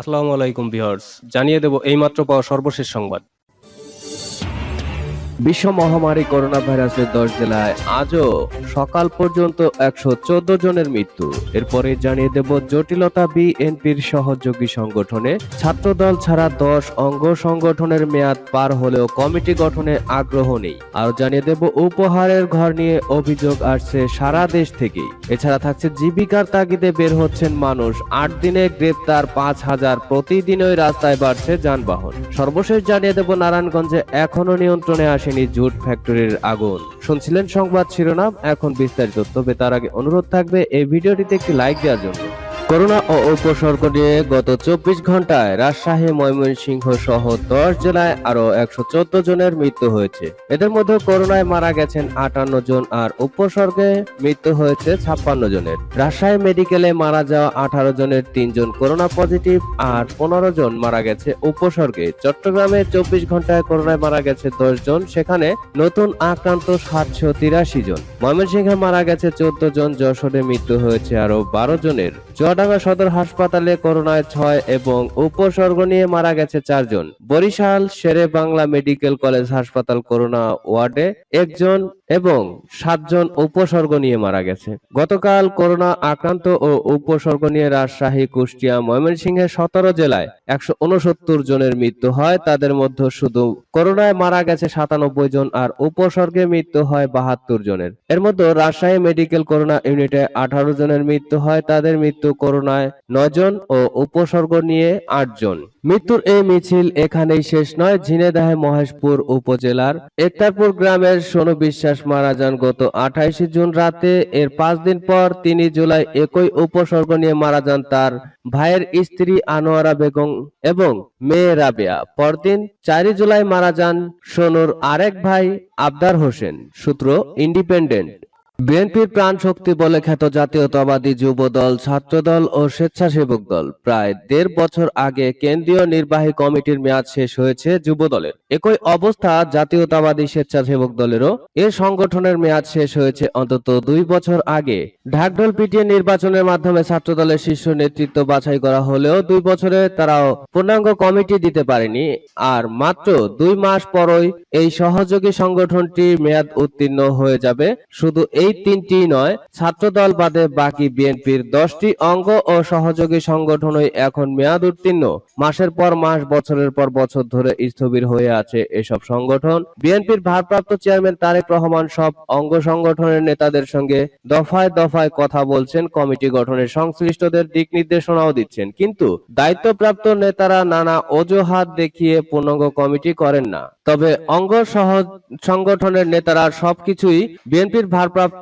আসসালামু আলাইকুম ভিউয়ার্স। জানিয়ে দেব এইমাত্র পাওয়া সর্বশেষ সংবাদ। বিশ্ব মহামারী করোনা ভাইরাসের দশ জেলায় আজও সকাল পর্যন্ত একশো চোদ্দ জনের মৃত্যু। এরপরে জানিয়ে দেব জটিলতা বিএনপির সহযোগী সংগঠনে। ছাত্রদল ছাড়া দশ অঙ্গ সংগঠনের মেয়াদ পার হলেও কমিটি গঠনে আগ্রহ নেই। আর জানিয়ে দেব উপহারের ঘর নিয়ে অভিযোগ আসছে সারা দেশ থেকেই। এছাড়া থাকছে জীবিকার তাগিদে বের হচ্ছেন মানুষ। আট দিনে গ্রেপ্তার পাঁচ হাজার প্রতিদিনই রাস্তায় বাড়ছে যানবাহন। সর্বশেষ জানিয়ে দেব নারায়ণগঞ্জে এখনও নিয়ন্ত্রণে আসেনি জুট ফ্যাক্টরির আগুন। শুনছিলেন সংবাদ শিরোনাম, এখন বিস্তারিত। তবে তার আগে অনুরোধ থাকবে, এই ভিডিওটিতে একটি লাইক দেওয়ার জন্য। করোনা ও উপসর্গ নিয়ে গত চব্বিশ ঘন্টায় রাজশাহী, ময়মনসিংহ সহ দশ জেলায় আরও একশো চোদ্দ জনের মৃত্যু হয়েছে। এদের মধ্যে করোনায় মারা গেছেন আটান্ন জন আর উপসর্গে মৃত্যু হয়েছে ছাপ্পান্ন জনের। রাজশাহী মেডিকেলে মারা যাওয়া আঠারো জনের তিনজন করোনা পজিটিভ আর পনেরো জন মারা গেছে উপসর্গে। চট্টগ্রামে চব্বিশ ঘন্টায় করোনায় মারা গেছে দশ জন, সেখানে নতুন আক্রান্ত সাতশো তিরাশি জন। ময়মনসিংহে মারা গেছে চোদ্দ জন, যশোরে মৃত্যু হয়েছে আরও বারো জনের। চুয়াডাঙ্গা সদর হাসপাতালে করোনায় ছয় এবং উপসর্গ নিয়ে মারা গেছে চারজন। বরিশাল শেরে বাংলা মেডিকেল কলেজ হাসপাতাল করোনা ওয়ার্ডে একজন এবং সাতজন উপসর্গ নিয়ে মারা গেছে। গতকাল করোনা আক্রান্ত ও উপসর্গ নিয়ে রাজশাহী, কুষ্টিয়া, ময়মনসিংহে সতেরো জেলায় একশো উনসত্তর জনের মৃত্যু হয়। তাদের মধ্যে শুধু করোনায় মারা গেছে সাতানব্বই জন আর উপসর্গে মৃত্যু হয় বাহাত্তর জনের। এর মধ্যে রাজশাহী মেডিকেল করোনা ইউনিটে আঠারো জনের মৃত্যু হয়। তাদের মৃত্যু করোনায় নয় জন ও উপসর্গ নিয়ে আট জন। মৃত্যুর এই মিছিল এখানেই শেষ নয়। ঝিনেদাহে মহেশপুর উপজেলার একতারপুর গ্রামের সোনু বিশ্বাস মারা যান গত আঠাইশে জুন রাতে। এর পাঁচ দিন পর তিনি জুলাই একই উপসর্গ নিয়ে মারা যান তার ভাইয়ের স্ত্রী আনোয়ারা বেগম এবং মেয়ে রাবেয়া। পরদিন চারই জুলাই মারা যান সোনুর আরেক ভাই আবদার হোসেন। সূত্র ইন্ডিপেন্ডেন্ট। বিএনপির প্রাণ শক্তি বলে খ্যাত জাতীয়তাবাদী যুব দল ছাত্রদল ও স্বেচ্ছাসেবক দল। প্রায় দেড় বছর আগে কেন্দ্রীয় নির্বাহী কমিটির মেয়াদ শেষ হয়েছে যুব দলের একই অবস্থা জাতীয়তাবাদী স্বেচ্ছাসেবক দলেরও। এ সংগঠনের মেয়াদ শেষ হয়েছে অন্তত দুই বছর আগে। ঢাকঢোল পিটিয়ে নির্বাচনের মাধ্যমে ছাত্রদলের শীর্ষ নেতৃত্ব বাছাই করা হলেও দুই বছরে তারাও পূর্ণাঙ্গ কমিটি দিতে পারেনি। আর মাত্র দুই মাস পরই এই সহযোগী সংগঠনটি মেয়াদ উত্তীর্ণ হয়ে যাবে। শুধু এই তিনটি নয়, ছাত্রদল বাদে বাকি বিএনপির দশটি অঙ্গ ও সহযোগী সংগঠনই এখন মেয়াদ উত্তীর্ণ। মাসের পর মাস, বছরের পর বছর ধরে স্থবির হয়ে আছে এসব সংগঠন। বিএনপির ভারপ্রাপ্ত চেয়ারম্যান তারেক রহমান সব অঙ্গ সংগঠনের নেতাদের সঙ্গে দফায় দফায় কথা বলছেন, কমিটি গঠনের সংশ্লিষ্টদের দিক নির্দেশনাও দিচ্ছেন। কিন্তু দায়িত্বপ্রাপ্ত নেতারা নানা অজুহাত দেখিয়ে পূর্ণাঙ্গ কমিটি করেন না। তবে অঙ্গ সহ, সংগঠনের নেতারা সবকিছুই বিএনপির ভারপ্রাপ্ত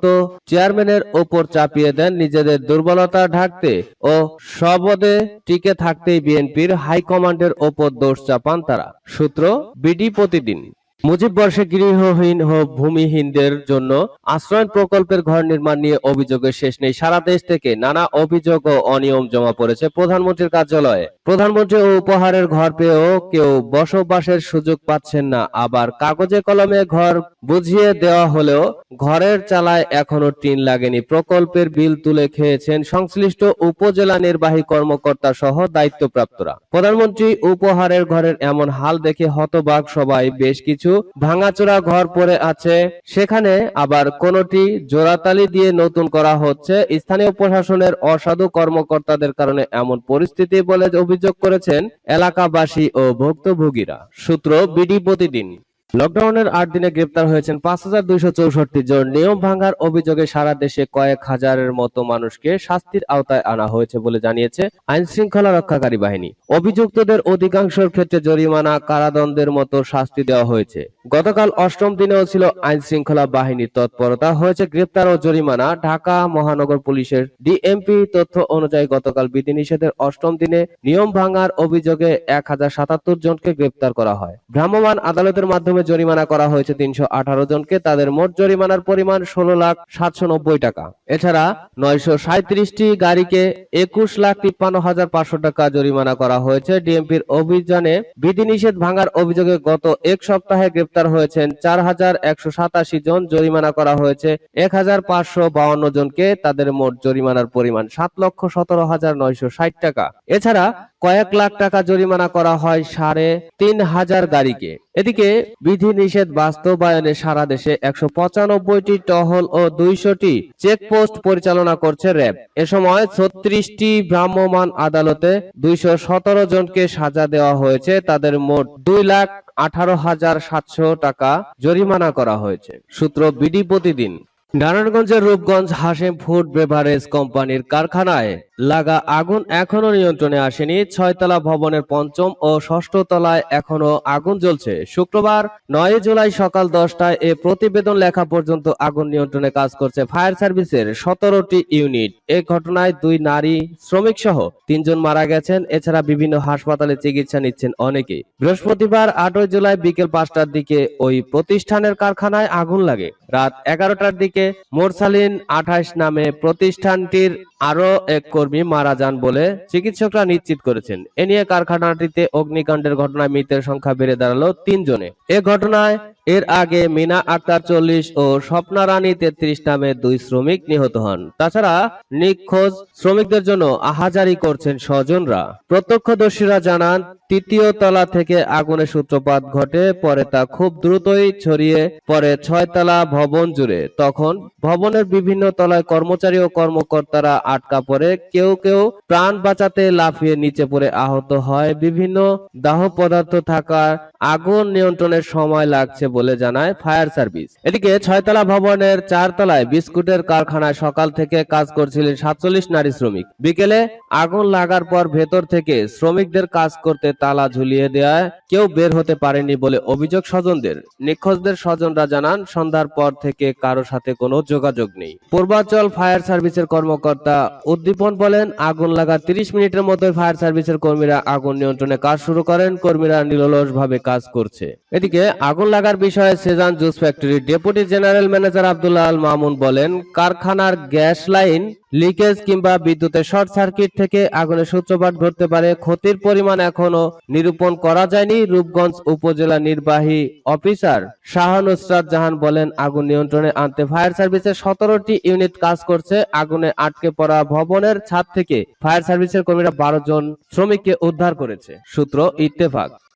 চেয়ারম্যানের ওপর চাপিয়ে দেন নিজেদের দুর্বলতা ঢাকতে ও সবদে টিকে থাকতেই বিএনপির হাইকমান্ডের ওপর দোষ চাপান তারা। সূত্র, বিডি প্রতিদিন। মুজিব বর্ষে গৃহহীন ও ভূমিহীনদের জন্য আশ্রয়ন প্রকল্পের ঘর নির্মাণ নিয়ে অভিযোগের শেষ নেই। সারা দেশ থেকে নানা অভিযোগ ও অনিয়ম জমা পড়েছে প্রধানমন্ত্রীর কার্যালয়ে। প্রধানমন্ত্রী ও উপহারের ঘর পেয়েও কেউ বসবাসের সুযোগ পাচ্ছেন না। আবার কাগজে কলমে ঘর বুঝিয়ে দেওয়া হলেও ঘরের চালায় এখনও টিন লাগেনি। প্রকল্পের বিল তুলে খেয়েছেন সংশ্লিষ্ট উপজেলা নির্বাহী কর্মকর্তা সহ দায়িত্বপ্রাপ্তরা। প্রধানমন্ত্রী উপহারের ঘরের এমন হাল দেখে হতবাক সবাই। বেশ কিছু ভাঙাচোরা ঘর পড়ে আছে। সেখানে আবার কোনটি জোড়াতালি দিয়ে নতুন করা হচ্ছে। স্থানীয় প্রশাসনের অসাধু কর্মকর্তাদের কারণে এমন পরিস্থিতি বলে অভিযোগ করেছেন এলাকাবাসী ও ভুক্তভোগীরা। সূত্র বিডি প্রতিদিন। লকডাউনের আট দিনে গ্রেপ্তার হয়েছেন পাঁচ হাজার দুইশো চৌষট্টি জন। নিয়ম ভাঙার অভিযোগে সারা দেশে কয়েক হাজারের মতো মানুষকে শাস্তির আওতায় আনা হয়েছে বলে জানিয়েছে আইন শৃঙ্খলা রক্ষাকারী বাহিনী। অভিযুক্তদের অধিকাংশের ক্ষেত্রে জরিমানা, কারাদণ্ডের মতো শাস্তি দেওয়া হয়েছে। গতকাল অষ্টম দিনেও ছিল আইন শৃঙ্খলা বাহিনীর তৎপরতা। হয়েছে গ্রেপ্তার ও জরিমানা। ঢাকা মহানগর পুলিশের ডিএমপি তথ্য অনুযায়ী গতকাল বিধিনিষেধের অষ্টম দিনে নিয়ম ভাঙার অভিযোগে এক হাজার সাতাত্তর জনকে গ্রেপ্তার করা হয়। ভ্রাম্যমাণ আদালতের মাধ্যমে জরিমানা করা হয়েছে তিনশো আঠারো জনকে। তাদের মোট জরিমানার পরিমাণ ষোলো লাখ সাতশো নব্বই টাকা। এছাড়া নয়শো সাঁত্রিশটি গাড়িকে একুশ লাখ তিপ্পান্ন হাজার পাঁচশো টাকা জরিমানা করা হয়েছে। ডিএমপির অভিযানে বিধিনিষেধ ভাঙার অভিযোগে গত এক সপ্তাহে গ্রেপ্তার হয়েছেন চার হাজার একশো সাতাশি জন। জরিমানা করা হয়েছে এক হাজার পাঁচশো বাউন্ন জনকে। তাদের মোট জরিমানার পরিমাণ সাত লক্ষ সতেরো হাজার নয়শো ষাট টাকা। এছাড়া কয়েক লাখ টাকা জরিমানা করা হয় সাড়ে তিন হাজার গাড়িকে। এদিকে বিধিনিষেধ বাস্তবায়নে সারা দেশে একশো পঁচানব্বইটি টহল ও দুইশোটি চেকপোস্ট পরিচালনা করছে র্যাব। এ সময় ছত্রিশটি ভ্রাম্যমাণ আদালতে দুইশো সতেরো জনকে সাজা দেওয়া হয়েছে। তাদের মোট দুই লাখ আঠারো হাজার সাতশো টাকা জরিমানা করা হয়েছে। সূত্র বিডি প্রতিদিন। নারায়ণগঞ্জের রূপগঞ্জ হাসেম ফুড বেভারেজ কোম্পানির কারখানায় লাগা আগুন এখনও নিয়ন্ত্রণে আসেনি। ছয়তলা ভবনের পঞ্চম ও ষষ্ঠ তলায় এখনও আগুন জ্বলছে। শুক্রবার নয় জুলাই সকাল দশটায় এ প্রতিবেদন লেখা পর্যন্ত আগুন নিয়ন্ত্রণে কাজ করছে ফায়ার সার্ভিসের সতেরোটি ইউনিট। এ ঘটনায় দুই নারী, শ্রমিক সহ তিনজন মারা গেছেন। এছাড়া বিভিন্ন হাসপাতালে চিকিৎসা নিচ্ছেন অনেকে। বৃহস্পতিবার আটই জুলাই বিকেল পাঁচটার দিকে ওই প্রতিষ্ঠানের কারখানায় আগুন লাগে। রাত এগারোটার দিকে মোরসালিন আঠাশ নামে প্রতিষ্ঠানটির আরও এক কর্মী মারা যান বলে চিকিৎসকরা নিশ্চিত করেছেন। এ নিয়ে কারখানাটিতে অগ্নিকাণ্ডের ঘটনায় মৃতের সংখ্যা বেড়ে দাঁড়াল তিনজনে। এ ঘটনায় এর আগে মিনা আক্তার চল্লিশ ও স্বপ্না রানী তেত্রিশ নামে দুই শ্রমিক নিহত হন। তাছাড়া নিখোঁজ শ্রমিকদের জন্য আহাজারি করছেন স্বজনরা। প্রত্যক্ষদর্শীরা জানান, তৃতীয় তলা থেকে আগুনের সূত্রপাত ঘটে, পরে তা খুব দ্রুতই ছড়িয়ে পড়ে ছয়তলা ভবন জুড়ে। তখন ভবনের বিভিন্ন তলায় কর্মচারী ও কর্মকর্তারা আটকা পড়ে। কেউ কেউ প্রাণ বাঁচাতে লাফিয়ে নিচে পড়ে আহত হয়। বিভিন্ন দাহ পদার্থ থাকার আগুন নিয়ন্ত্রণের সময় লাগছে বলে জানায় ফায়ার সার্ভিস। এদিকে ছয়তলা ভবনের চারতলায় বিস্কুটের কারখানায় সকাল থেকে কাজ করছিলেন সাতচল্লিশ নারী শ্রমিক। বিকেলে আগুন লাগার পর ভেতর থেকে শ্রমিকদের কাজ করতে তালা ঝুলিয়ে দেওয়ায় কেউ বের হতে পারেনি বলে অভিযোগ স্বজনদের। নিখোঁজদের স্বজনরা জানান, সন্ধ্যার পর থেকে কারও সাথে কোনো যোগাযোগ নেই। পূর্বাঞ্চল ফায়ার সার্ভিসের কর্মকর্তা উদ্দীপন বলেন, আগুন লাগার তিরিশ মিনিটের মধ্যে ফায়ার সার্ভিসের কর্মীরা আগুন নিয়ন্ত্রণে কাজ শুরু করেন। কর্মীরা নিরলস ভাবে কাজ করছে। এদিকে আগুন লাগার বিষয়ে সেজান জুস ফ্যাক্টরির deputy general manager Abdullah Al Mamun বলেন, কারখানার গ্যাস লাইন, লিকেজ কিংবা বিদ্যুতের শর্ট সার্কিট থেকে আগুনের সূত্রপাত ঘটতে পারে। ক্ষতির পরিমাণ এখনও নিরূপণ করা যায়নি, রূপগঞ্জ উপজেলা নির্বাহী অফিসার শাহ নুসরাত জাহান বলেন, আগুন নিয়ন্ত্রণে আনতে ফায়ার সার্ভিসের সতেরোটি ইউনিট কাজ করছে। আগুনে আটকে পড়া ভবনের ছাদ থেকে ফায়ার সার্ভিসের কর্মীরা বারো জন শ্রমিককে উদ্ধার করেছে। সূত্র ইত্তেফাক।